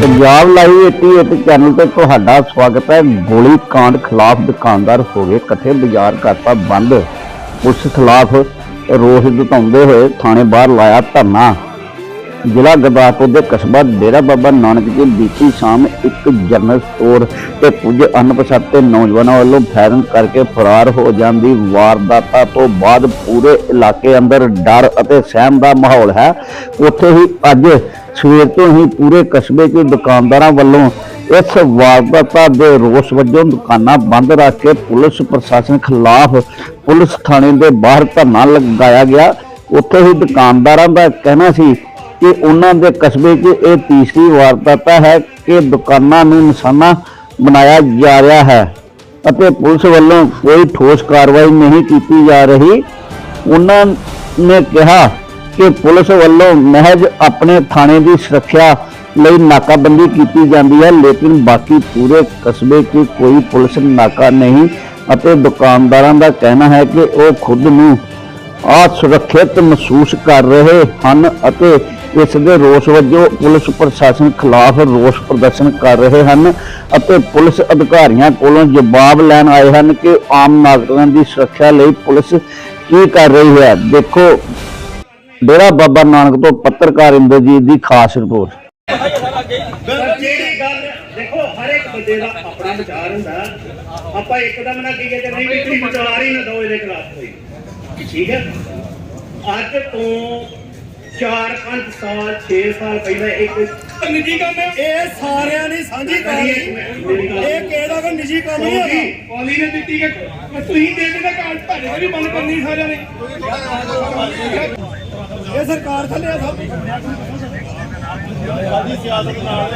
Punjab live 88 channel ਤੇ ਤੁਹਾਡਾ ਸਵਾਗਤ ਹੈ। ਗੋਲੀ ਕਾਂਡ ਖਿਲਾਫ ਦੁਕਾਨਦਾਰ ਹੋ ਗਏ, ਇਕੱਠੇ ਬਾਜ਼ਾਰ ਕਰਤਾ ਬੰਦ। ਉਸ ਖਿਲਾਫ ਰੋਸ ਜਤਾਉਂਦੇ ਹੋਏ ਥਾਣੇ ਬਾਹਰ ਲਾਇਆ ਧਰਨਾ। ਜ਼ਿਲ੍ਹਾ ਗੁਰਦਾਸਪੁਰ ਦੇ ਕਸਬਾ ਡੇਰਾ ਬਾਬਾ ਨਾਨਕ ਜੀ ਬੀਤੀ ਸ਼ਾਮ ਇੱਕ ਜਨਰਲ ਸਟੋਰ ਤੇ ਕੁਝ ਅਣਪਛਾਤੇ ਨੌਜਵਾਨਾਂ ਵੱਲੋਂ ਫਾਇਰਿੰਗ ਕਰਕੇ ਫਰਾਰ ਹੋ ਜਾਣ ਦੀ ਵਾਰਦਾਤਾਂ ਤੋਂ ਬਾਅਦ ਪੂਰੇ ਇਲਾਕੇ ਅੰਦਰ ਡਰ ਅਤੇ ਸਹਿਮ ਦਾ ਮਾਹੌਲ ਹੈ। ਉੱਥੇ ਹੀ ਅੱਜ ਸਵੇਰ ਤੋਂ ਹੀ ਪੂਰੇ ਕਸਬੇ 'ਚ ਦੁਕਾਨਦਾਰਾਂ ਵੱਲੋਂ ਇਸ ਵਾਰਦਾਤਾਂ ਦੇ ਰੋਸ ਵਜੋਂ ਦੁਕਾਨਾਂ ਬੰਦ ਰੱਖ ਕੇ ਪੁਲਿਸ ਪ੍ਰਸ਼ਾਸਨ ਖਿਲਾਫ ਪੁਲਿਸ ਥਾਣੇ ਦੇ ਬਾਹਰ ਧਰਨਾ ਲਗਾਇਆ ਗਿਆ। ਉੱਥੇ ਹੀ ਦੁਕਾਨਦਾਰਾਂ ਦਾ ਕਹਿਣਾ ਸੀ ਕਿ ਉਹਨਾਂ ਦੇ ਕਸਬੇ 'ਚ ਇਹ ਤੀਸਰੀ ਵਾਰਦਾਤ ਹੈ ਕਿ ਦੁਕਾਨਾਂ ਨੂੰ ਨਿਸ਼ਾਨਾ ਬਣਾਇਆ ਜਾ ਰਿਹਾ ਹੈ ਅਤੇ ਪੁਲਿਸ ਵੱਲੋਂ ਕੋਈ ਠੋਸ ਕਾਰਵਾਈ ਨਹੀਂ ਕੀਤੀ ਜਾ ਰਹੀ। ਉਹਨਾਂ ਨੇ ਕਿਹਾ ਕਿ ਪੁਲਿਸ ਵੱਲੋਂ ਮਹਿਜ ਆਪਣੇ ਥਾਣੇ ਦੀ ਸੁਰੱਖਿਆ ਲਈ ਨਾਕਾਬੰਦੀ ਕੀਤੀ ਜਾਂਦੀ ਹੈ, ਲੇਕਿਨ ਬਾਕੀ ਪੂਰੇ ਕਸਬੇ 'ਚ ਕੋਈ ਪੁਲਿਸ ਨਾਕਾ ਨਹੀਂ ਅਤੇ ਦੁਕਾਨਦਾਰਾਂ ਦਾ ਕਹਿਣਾ ਹੈ ਕਿ ਉਹ ਖੁਦ ਨੂੰ ਅਸੁਰੱਖਿਅਤ ਮਹਿਸੂਸ ਕਰ ਰਹੇ ਹਨ ਅਤੇ ਇਸ ਦੇ ਰੋਸ ਵਜੋਂ ਪੁਲਿਸ ਪ੍ਰਸ਼ਾਸਨ ਖਿਲਾਫ ਰੋਸ ਪ੍ਰਦਰਸ਼ਨ ਕਰ ਰਹੇ ਹਨ ਅਤੇ ਪੁਲਿਸ ਅਧਿਕਾਰੀਆਂ ਕੋਲੋਂ ਜਵਾਬ ਲੈਣ ਆਏ ਹਨ ਕਿ ਆਮ ਨਾਗਰਿਕਾਂ ਦੀ ਸੁਰੱਖਿਆ ਲਈ ਪੁਲਿਸ ਕੀ ਕਰ ਰਹੀ ਹੈ। ਦੇਖੋ, ਡੇਰਾ ਬਾਬਾ ਨਾਨਕ ਤੋਂ ਪੱਤਰਕਾਰ ਇੰਦਰਜੀਤ ਦੀ ਖਾਸ ਰਿਪੋਰਟ। ਜਿਹੜੀ ਗੱਲ ਦੇਖੋ, ਹਰ ਇੱਕ ਬੰਦੇ ਦਾ ਆਪਣਾ ਵਿਚਾਰ ਹੁੰਦਾ। ਆਪਾਂ ਇੱਕਦਮ ਨਾ ਕਹੀਏ ਕਿ ਨਹੀਂ ਵੀ ਤੁਸੀਂ ਵਿਚਾਰ ਹੀ ਨਾ ਦਿਓ ਇਹਦੇ ਖਿਲਾਫ ਕੋਈ। ਠੀਕ ਹੈ? ਅੱਜ ਤੋਂ 4-5 ਸਾਲ 6 ਸਾਲ ਪਹਿਲਾਂ ਇੱਕ ਨਿੱਜੀ ਕੰਮ ਹੈ। ਇਹ ਸਾਰਿਆਂ ਨੇ ਸਾਂਝੀ ਕਹਾਣੀ ਇਹ ਕਿਹੜਾ ਕੋਈ ਨਿੱਜੀ ਕੰਮ ਨਹੀਂ ਹੈਗਾ? ਪਾਲੀ ਨੇ ਦਿੱਤੀ ਕਿ ਤੁਸੀਂ ਦੇ ਦੇਣਾ ਕਾਲ ਤੁਹਾਡੇ ਵੀ ਬੰਦ ਕਰਨੀ ਸਾਰਿਆਂ ਨੇ। ਇਹ ਸਰਕਾਰ ਥੱਲੇ ਆ ਸਭ।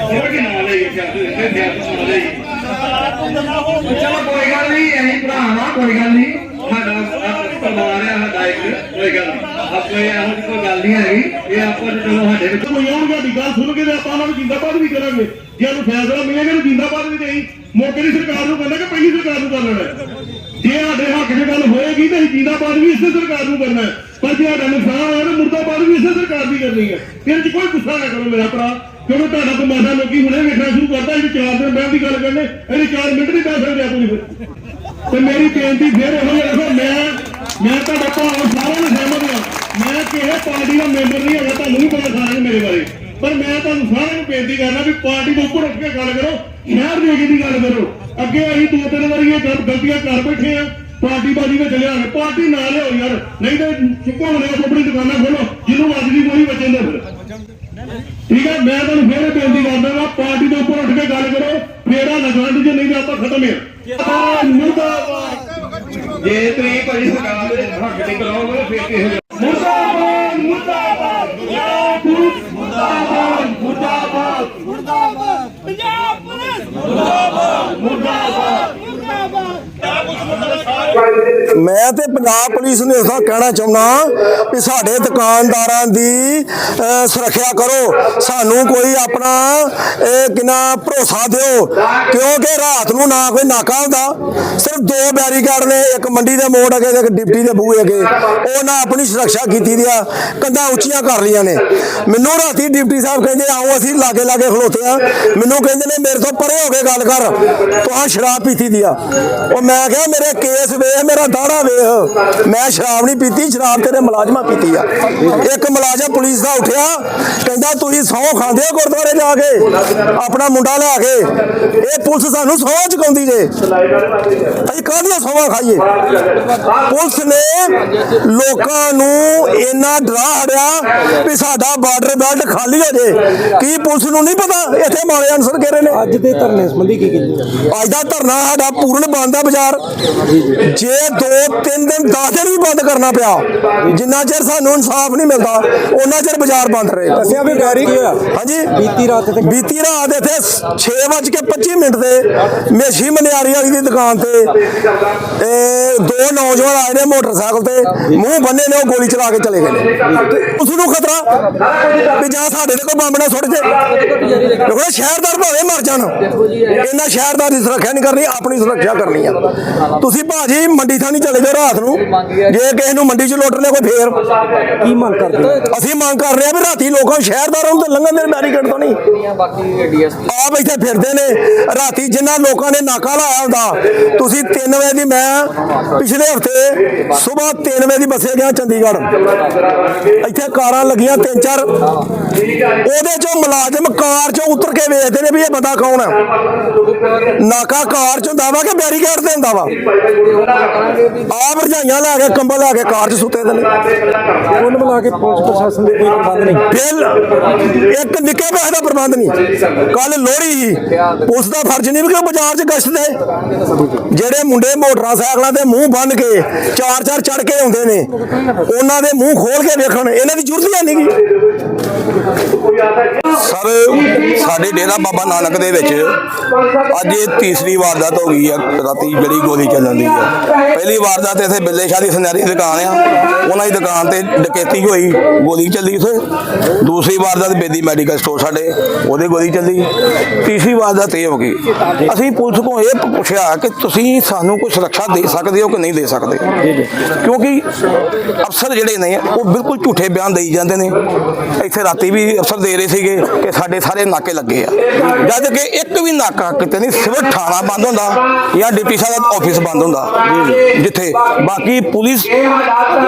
ਹੋਰ ਕੀ ਨਾਲ ਹੈ ਚਲੋ ਕੋਈ ਗੱਲ ਨਹੀਂ ਅਸੀਂ ਭਰਾਵਾ ਕੋਈ ਗੱਲ ਨਹੀਂ। ਸਾਡਾ ਪਰਿਵਾਰ ਹੈ ਸਾਡਾ ਇੱਕ ਕੋਈ ਗੱਲ ਨਹੀਂ। ਆਪਣੇ ਇਹੋ ਕੋਈ ਗੱਲ ਨਹੀਂ ਹੈਗੀ। ਇਹ ਆਪਾਂ ਨੂੰ ਚਲੋ ਸਾਡੇ ਵਿੱਚ ਕੋਈ ਆਉਣਗੇ ਦੀ ਗੱਲ ਸੁਣ ਕੇ ਤੇ ਆਪਾਂ ਉਹਨਾਂ ਨੂੰ ਜਿੰਦਾਬਾਦ ਵੀ ਕਰਾਂਗੇ। ਜੇ ਉਹਨੂੰ ਫੈਸਲਾ ਮਿਲੇਗਾ ਤਾਂ ਜਿੰਦਾਬਾਦ ਵੀ ਦੇਈ। ਮੌਕੇ ਦੀ ਸਰਕਾਰ ਨੂੰ ਕਰਨਾ ਕਿ ਪਹਿਲੀ ਸਰਕਾਰ ਨੂੰ ਕਰ ਲੈਣਾ ਜੇ ਸਾਡੇ ਹੱਕ 'ਚ ਗੱਲ ਹੋਏਗੀ ਤਾਂ ਅਸੀਂ ਜਿੰਦਾਬਾਦ ਵੀ ਇਸੇ ਸਰਕਾਰ ਨੂੰ ਕਰਨਾ ਪਰ ਜੇ ਸਾਡਾ ਨੁਕਸਾਨ ਹੋਇਆ ਤਾਂ ਮੁਰਦਾਬਾਦ ਵੀ ਇਸੇ ਸਰਕਾਰ ਦੀ ਕਰਨੀ ਹੈ। ਫਿਰ ਚ ਕੋਈ ਗੁੱਸਾ ਨਾ ਕਰੋ ਮੇਰਾ ਭਰਾ। ਕਿਉਂਕਿ ਤੁਹਾਡਾ ਤਮਾਸ਼ਾ ਲੋਕੀ ਹੁਣੇ ਵੇਖਣਾ ਸ਼ੁਰੂ ਕਰਦਾ ਇਹ ਚਾਰ ਦਿਨ ਬਹਿਣ ਦੀ ਗੱਲ ਕਰਨੇ। ਇਹਨੇ 4 ਮਿੰਟ ਨਹੀਂ ਬਹਿ ਸਕਦੇ ਆਪਣੀ ਫਿਰ। ਤੇ ਮੇਰੀ ਬੇਨਤੀ ਫਿਰ ਇਹੋ ਦੇਖੋ ਮੈਂ ਮੈਂ ਤੁਹਾਡਾ ਭਾਵ ਸਾਰਿਆਂ ਨੂੰ ਸਹਿਮਤ ਹਾਂ। ਮੈਂ ਕਿਸੇ ਪਾਰਟੀ ਦਾ ਮੈਂਬਰ ਨਹੀਂ ਹੈਗਾ, ਤੁਹਾਨੂੰ ਵੀ ਪਤਾ ਸਾਰਿਆਂ ਨੂੰ ਮੇਰੇ ਬਾਰੇ। ਪਰ ਮੈਂ ਤੁਹਾਨੂੰ ਸਾਰਿਆਂ ਨੂੰ ਬੇਨਤੀ ਕਰਨਾ ਵੀ ਪਾਰਟੀ ਤੋਂ ਉੱਪਰ ਉੱਠ ਕੇ ਗੱਲ ਕਰੋ, ਸ਼ਹਿਰ ਦੇ ਦੀ ਗੱਲ ਕਰੋ। ਅੱਗੇ ਅਸੀਂ ਦੋ ਤਿੰਨ ਵਾਰੀ ਇਹ ਗਲਤੀਆਂ ਕਰ ਬੈਠੇ ਆ ਪਾਰਟੀ ਬਾਜੀ ਵਿੱਚ ਲਿਆ ਕੇ ਪਾਰਟੀ ਨਾ ਲਿਓ ਯਾਰ, ਨਹੀਂ ਤੇ ਚੁੱਕੋ ਮਨੇ ਆਪਣੀ ਦੁਕਾਨਾਂ ਖੋਲੋ, ਜਿਹਨੂੰ ਵੱਜਦੀ ਕੋਈ ਬਚੇ ਦੇ ਫਿਰ ਠੀਕ ਹੈ ਮੈਂ ਤੁਹਾਨੂੰ ਫੇਰ ਬੇਨਤੀ ਕਰਦਾ ਹਾਂ ਪਾਰਟੀ ਦੇ ਉੱਪਰ ਉੱਠ ਕੇ ਗੱਲ ਕਰੋ, ਫੇਰਾ ਲਗਾਣ ਜੇ ਨਹੀਂ ਤਾਂ ਆਪਾਂ ਖਤਮ ਹੈ ਮੁਰਦਾਬਾਦ ਜੇ ਤੁਸੀਂ ਭਾਜੀ ਸਰਕਾਰ ਦੇ ਹੱਕ ਤੇ ਕਰਾਓਗੇ ਫਿਰ ਕਿਸੇ ਮੁਰਦਾਬਾਦ ਮੁਰਦਾਬਾਦ ਪੰਜਾਬ ਪੁਲਿਸ ਮੁਰਦਾਬਾਦ ਮੁਰਦਾਬਾਦ ਮੁਰਦਾਬਾਦ ਪੰਜਾਬ ਪੁਲਿਸ ਮੁਰਦਾਬਾਦ ਮੁਰਦਾਬਾਦ ਮੁਰਦਾਬਾਦ ਮੈਂ ਤੇ ਪੰਜਾਬ ਪੁਲਿਸ ਨੂੰ ਇਸਦਾ ਕਹਿਣਾ ਚਾਹੁੰਦਾ ਕਿ ਸਾਡੇ ਦੁਕਾਨਦਾਰਾਂ ਦੀ ਸੁਰੱਖਿਆ ਕਰੋ। ਸਾਨੂੰ ਕੋਈ ਆਪਣਾ, ਇਹ ਕਿਨਾ ਭਰੋਸਾ ਦਿਓ, ਕਿਉਂਕਿ ਰਾਤ ਨੂੰ ਨਾ ਕੋਈ ਨਾਕਾ ਹੁੰਦਾ। ਸਿਰਫ ਦੋ ਬੈਰੀਕੇਡ ਨੇ, ਇੱਕ ਮੰਡੀ ਦੇ ਮੋੜ ਅਗੇ ਤੇ ਇੱਕ ਡਿਪਟੀ ਦੇ ਬੂਹੇ ਅਗੇ। ਉਹਨਾਂ ਆਪਣੀ ਸੁਰੱਖਿਆ ਕੀਤੀ ਦੀ ਆ, ਕੰਧਾਂ ਉੱਚੀਆਂ ਕਰ ਲਈਆਂ ਨੇ। ਮੈਨੂੰ ਰਾਤੀ ਡਿਪਟੀ ਸਾਹਿਬ ਕਹਿੰਦੇ, ਆਓ ਅਸੀਂ ਲਾਗੇ ਲਾਗੇ ਖਲੋਤੇ ਆ। ਮੈਨੂੰ ਕਹਿੰਦੇ ਨੇ, ਮੇਰੇ ਤੋਂ ਪਰੇ ਹੋ ਕੇ ਗੱਲ ਕਰ, ਤੂੰ ਸ਼ਰਾਬ ਪੀਤੀ ਦੀ ਆ। ਉਹ ਮੈਂ ਕਿਹਾ, ਮੇਰੇ ਕੇਸ ਵੇਖ ਮੇਰਾ ਦਾੜਾ ਵੇਖ। ਮੈਂ ਸ਼ਰਾਬ ਨਹੀਂ ਪੀਤੀ ਸ਼ਰਾਬ ਤੇਰੇ ਮੁਲਾਜ਼ਮਾਂ ਪੀਤੀ ਆ। ਇੱਕ ਮੁਲਾਜ਼ਮ ਪੁਲਿਸ ਦਾ ਉੱਠਿਆ ਕਹਿੰਦਾ ਤੁਸੀਂ ਸਹੁੰ ਖਾਂਦੇ ਹੋ ਗੁਰਦੁਆਰੇ ਜਾ ਕੇ? ਆਪਣਾ ਮੁੰਡਾ ਲਿਆ ਕੇ। ਇਹ ਪੁਲਿਸ ਸਾਨੂੰ ਸਹੁੰ ਚੁਕਾਉਂਦੀ ਜੇ। ਅਸੀਂ ਕਾਹਦੀਆਂ ਸਹੁੰ ਖਾਈਏ? ਪੁਲਿਸ ਨੇ ਲੋਕਾਂ ਨੂੰ ਇੰਨਾ ਡਰਾ ਹੜਿਆ ਵੀ ਸਾਡਾ ਬਾਰਡਰ ਬੈਲਟ ਖਾਲੀ ਹੋ ਜੇ। ਕੀ ਪੁਲਿਸ ਨੂੰ ਨਹੀਂ ਪਤਾ? ਇੱਥੇ ਮਾਰੇ ਅਨਸਰ ਕਹਿ ਰਹੇ ਨੇ। ਅੱਜ ਦੇ ਧਰਨੇ ਸੰਬੰਧੀ ਕੀ ਕੀਤੀ ਅੱਜ ਦਾ ਧਰਨਾ ਸਾਡਾ ਪੂਰਨ ਬੰਦ ਆ ਬਾਜ਼ਾਰ। ਜੇ ਦੋ ਤਿੰਨ ਦਿਨ 10 ਦਿਨ ਵੀ ਬੰਦ ਕਰਨਾ ਪਿਆ। ਜਿੰਨਾ ਚਿਰ ਸਾਨੂੰ ਇਨਸਾਫ ਨਹੀਂ ਮਿਲਦਾ ਉਹਨਾਂ ਚਿਰ ਬਾਜ਼ਾਰ ਬੰਦ ਰਹੇ। ਦੱਸਿਆ ਵੀ ਗਾੜੀ ਕੀ ਹੋਇਆ? ਹਾਂਜੀ? ਬੀਤੀ ਰਾਤ ਤੇ ਬੀਤੀ ਰਾਤ ਇੱਥੇ 6:25 ਮਿੰਟ ਤੇ ਮੇਸ਼ੀ ਮਨਿਆਰੀ ਵਾਲੀ ਦੀ ਦੁਕਾਨ ਤੇ ਇਹ ਦੋ ਨੌਜਵਾਨ ਆਏ ਨੇ ਮੋਟਰਸਾਈਕਲ ਤੇ। ਮੂੰਹ ਬੰਨੇ ਨੇ ਉਹ ਗੋਲੀ ਚਲਾ ਕੇ ਚਲੇ ਗਏ ਨੇ। ਉਸ ਨੂੰ ਖਤਰਾ ਵੀ ਜਾਂ ਸਾਡੇ ਤੇ ਕੋਈ ਬੰਬ ਨਾ ਸੁੱਟ ਜੇ। ਕਿਉਂਕਿ ਸ਼ਹਿਰਦਾਰ ਭਾਵੇਂ ਮਰ ਜਾਣ। ਇਹਨਾਂ ਸ਼ਹਿਰਦਾਰ ਦੀ ਸੁਰੱਖਿਆ ਨਹੀਂ ਕਰਨੀ ਆਪਣੀ ਸੁਰੱਖਿਆ ਕਰਨੀ ਆ। ਤੁਸੀਂ ਭਾਜੀ ਮੰਡੀ ਥਾਣੀ ਚਲੇ ਜਾਓ ਰਾਤ ਨੂੰ। ਜੇ ਕਿਸੇ ਨੂੰ ਮੰਡੀ 'ਚ ਲੁੱਟ ਲਿਆ ਕੋਈ ਫੇਰ। ਕੀ ਮੰਗ ਕਰਦੇ ਅਸੀਂ ਮੰਗ ਕਰ ਰਹੇ ਆ ਵੀ ਰਾਤੀ ਲੋਕਾਂ ਸ਼ਹਿਰਦਾਰਾਂ ਨੂੰ ਤੇ ਲੰਘਣ ਦੇ ਬੈਰੀਕੇਡ ਤੋਂ ਨਹੀਂ। ਆਪ ਇੱਥੇ ਫਿਰਦੇ ਨੇ। ਰਾਤੀ ਜਿੰਨਾ ਲੋਕਾਂ ਨੇ ਨਾਕਾ ਲਾਇਆ ਹੁੰਦਾ ਤੁਸੀਂ 3 ਵਜੇ ਦੀ ਮੈਂ ਪਿਛਲੇ ਹਫ਼ਤੇ ਸਵੇਰ 3 ਵਜੇ ਦੀ ਬੱਸੇ ਗਿਆ ਚੰਡੀਗੜ੍ਹ। ਇੱਥੇ ਕਾਰਾਂ ਲੱਗੀਆਂ ਤਿੰਨ ਚਾਰ। ਉਹਦੇ ਚੋਂ ਮੁਲਾਜ਼ਮ ਕਾਰ ਚੋਂ ਉਤਰ ਕੇ ਵੇਖਦੇ ਨੇ ਵੀ ਇਹ ਬੰਦਾ ਕੌਣ ਹੈ ਨਾਕਾ ਕਾਰ ਚ ਹੁੰਦਾ ਵਾ ਕਿ ਬੈਰੀਕੇਡ ਤੇ ਹੁੰਦਾ ਵਾ? ਆਪ ਰਜਾਈਆਂ ਲੈ ਕੇ ਕੰਬਲ ਲੈ ਕੇ ਕਾਰ ਚ ਸੁੱਤੇ ਦੇ ਨੇ। ਕੁੱਲ ਮਿਲਾ ਕੇ ਪੁਲਿਸ ਪ੍ਰਸ਼ਾਸਨ ਦੇ ਕੋਈ ਪ੍ਰਬੰਧ ਨਹੀਂ। ਬਿੱਲ ਇੱਕ ਨਿੱਕੇ ਪੈਸੇ ਦਾ ਪ੍ਰਬੰਧ ਨਹੀਂ। ਕੱਲ ਲੋਹੜੀ ਸੀ। ਪੁਲਿਸ ਦਾ ਫਰਜ਼ ਨਹੀਂ ਵੀ ਕਿ ਉਹ ਬਾਜ਼ਾਰ 'ਚ ਗਸ਼ਤ ਦੇ। ਜਿਹੜੇ ਮੁੰਡੇ ਮੋਟਰਸਾਈਕਲਾਂ ਤੇ ਮੂੰਹ ਬੰਨ ਕੇ ਚਾਰ ਚਾਰ ਚੜ ਕੇ ਆਉਂਦੇ ਨੇ ਉਹਨਾਂ ਦੇ ਮੂੰਹ ਖੋਲ ਕੇ ਵੇਖਣ। ਇਹਨਾਂ ਦੀ ਜ਼ਰੂਰਤ ਹੀ ਨਹੀਂ ਸਰ, ਸਾਡੇ ਡੇਰਾ ਬਾਬਾ ਨਾਨਕ ਦੇ ਵਿੱਚ ਅੱਜ ਇਹ ਤੀਸਰੀ ਵਾਰਦਾਤ ਹੋ ਗਈ ਆ ਰਾਤੀ ਜਿਹੜੀ ਗੋਲੀ ਚੱਲਣ ਦੀ ਆ ਪਹਿਲੀ ਵਾਰਦਾਤ ਇੱਥੇ ਬਿੱਲੇ ਸ਼ਾਹ ਦੀ ਸੁਨਹਿਰੀ ਦੁਕਾਨ ਆ। ਉਹਨਾਂ ਦੀ ਦੁਕਾਨ ਤੇ ਡਕੈਤੀ ਹੋਈ, ਗੋਲੀ ਚੱਲੀ ਉੱਥੇ। ਦੂਸਰੀ ਵਾਰਦਾਤ ਬੇਦੀ ਮੈਡੀਕਲ ਸਟੋਰ ਸਾਡੇ, ਉਹਦੇ ਗੋਲੀ ਚੱਲੀ। ਤੀਸਰੀ ਵਾਰਦਾਤ ਇਹ ਹੋ ਗਈ। ਅਸੀਂ ਪੁਲਿਸ ਕੋਲ ਇਹ ਪੁੱਛਿਆ ਕਿ ਤੁਸੀਂ ਸਾਨੂੰ ਕੋਈ ਸੁਰੱਖਿਆ ਦੇ ਸਕਦੇ ਹੋ ਕਿ ਨਹੀਂ ਦੇ ਸਕਦੇ? ਕਿਉਂਕਿ ਅਫਸਰ ਜਿਹੜੇ ਨੇ, ਉਹ ਬਿਲਕੁਲ ਝੂਠੇ ਬਿਆਨ ਦੇਈ ਜਾਂਦੇ ਨੇ। ਇੱਥੇ ਰਾਤੀ ਵੀ ਅਫਸਰ ਦੇ ਰਹੇ ਸੀਗੇ ਕਿ ਸਾਡੇ ਸਾਰੇ ਨਾਕੇ ਲੱਗੇ ਆ। ਜਦ ਕਿ ਇੱਕ ਵੀ ਨਾਕਾ ਕਿਤੇ ਨਹੀਂ, ਸਿਰਫ ਥਾਣਾ ਬੰਦ ਹੁੰਦਾ ਜਾਂ ਡਿਪਟੀ ਸਾਹਿਬ ਦਾ ਆਫਿਸ ਬੰਦ ਹੁੰਦਾ, ਜਿੱਥੇ ਬਾਕੀ ਪੁਲਿਸ,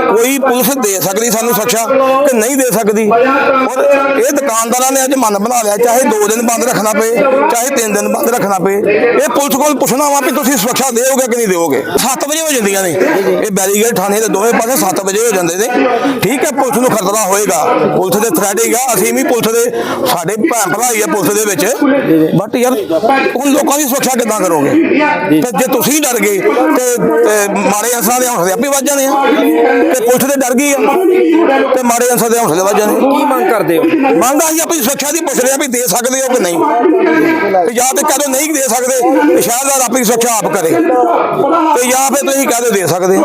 ਕੋਈ ਪੁਲਿਸ ਦੇ ਸਕਦੀ ਸਾਨੂੰ ਸੁਰੱਖਿਆ ਕਿ ਨਹੀਂ ਦੇ ਸਕਦੀ। ਔਰ ਇਹ ਦੁਕਾਨਦਾਰਾਂ ਨੇ ਅੱਜ ਮਨ ਬਣਾ ਲਿਆ, ਚਾਹੇ 2 ਦਿਨ ਬੰਦ ਰੱਖਣਾ ਪਏ, ਚਾਹੇ 3 ਦਿਨ ਬੰਦ ਰੱਖਣਾ ਪਏ, ਇਹ ਪੁਲਿਸ ਕੋਲ ਪੁੱਛਣਾ ਵਾ ਵੀ ਤੁਸੀਂ ਸੁਰੱਖਿਆ ਦੇਓਗੇ ਕਿ ਨਹੀਂ ਦਿਓਗੇ। 7 ਵਜੇ ਹੋ ਜਾਂਦੀਆਂ ਨੇ। ਇਹ ਬੈਰੀਗੇਡ ਥਾਣੇ ਦੇ ਦੋਵੇਂ ਪਾਸੇ 7 ਵਜੇ ਹੋ ਜਾਂਦੇ ਨੇ। ਠੀਕ ਹੈ, ਪੁਲਿਸ ਨੂੰ ਖਤਰਾ ਹੋਏਗਾ। ਪੁਲਿਸ ਦੇ ਥ੍ਰੈਡਿੰਗ ਆ ਅਸੀਂ ਵੀ ਪੁਲਿਸ ਦੇ ਸਾਡੇ ਭੈਣ ਭਰਾ ਹੀ ਆ ਪੁਲਿਸ ਦੇ ਵਿੱਚ। ਬਟ ਯਾਰ ਹੁਣ ਲੋਕਾਂ ਦੀ ਸੁਰੱਖਿਆ ਕਿੱਦਾਂ ਕਰੋਗੇ? ਤੇ ਜੇ ਤੁਸੀਂ ਡਰ ਗਏ ਤੇ ਮਾੜੇ ਅਨਸਰਾਂ ਦੇ ਹੌਸਲੇ ਆਪੇ ਵੱਜ ਜਾਣੇ ਆ। ਤੇ ਪੁਲਿਸ ਦੇ ਡਰ ਗਈ ਆ ਤੇ ਮਾੜੇ ਅਨਸਰ ਦੇ ਹੌਸਲੇ ਵੱਜ ਜਾਣੇ। ਕੀ ਮੰਗ ਕਰਦੇ ਹੋ? ਮੰਗ ਅਸੀਂ ਆਪਣੀ ਸੁਰੱਖਿਆ ਦੀ ਪੁੱਛ ਰਹੇ ਵੀ ਦੇ ਸਕਦੇ ਹੋ ਕਿ ਨਹੀਂ। ਤੇ ਜਾਂ ਤੇ ਕਹਦੋ ਨਹੀਂ ਦੇ ਸਕਦੇ ਸ਼ਾਇਦ ਆਪਣੀ ਸੁਰੱਖਿਆ ਆਪ ਕਰੇ। ਤੇ ਜਾਂ ਫਿਰ ਤੁਸੀਂ ਕਹਦੇ ਦੇ ਸਕਦੇ।